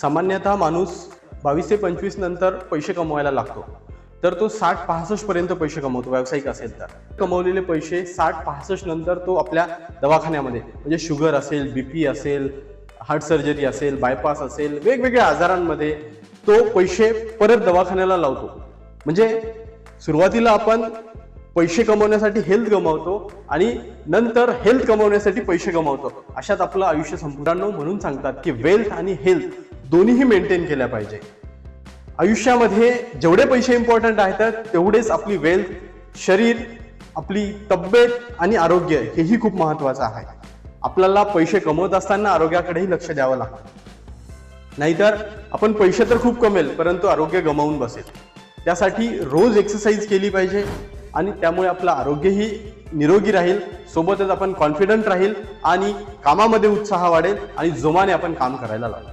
सामान्यतः माणूस बावीस ते पंचवीस नंतर पैसे कमवायला लागतो. तर तो साठ पासष्टपर्यंत पैसे कमवतो व्यावसायिक असेल तर. कमवलेले पैसे साठ पासष्ट नंतर तो आपल्या दवाखान्यामध्ये म्हणजे शुगर असेल बीपी असेल हार्ट सर्जरी असेल बायपास असेल वेगवेगळ्या आजारांमध्ये तो पैसे परत दवाखान्याला लावतो. म्हणजे सुरुवातीला आपण पैसे कमवण्यासाठी हेल्थ गमावतो आणि नंतर हेल्थ कमवण्यासाठी पैसे गमावतो. अशात आपलं आयुष्य संपूर्ण. म्हणून सांगतात की वेल्थ आणि हेल्थ दोन्हीही मेंटेन केल्या पाहिजे. आयुष्यामध्ये जेवढे पैसे इम्पॉर्टंट आहेत तेवढेच आपली वेल्थ शरीर आपली तब्येत आणि आरोग्य हेही खूप महत्त्वाचं आहे. आपल्याला पैसे कमवत असताना आरोग्याकडेही लक्ष द्यावं लागतं. नाहीतर आपण पैसे तर खूप कमेल परंतु आरोग्य गमावून बसेल. त्यासाठी रोज एक्सरसाइज केली पाहिजे आणि त्यामुळे आपलं आरोग्यही निरोगी राहील सोबतच आपण कॉन्फिडंट राहील आणि कामामध्ये उत्साह वाढेल आणि जोमाने आपण काम करायला लागतो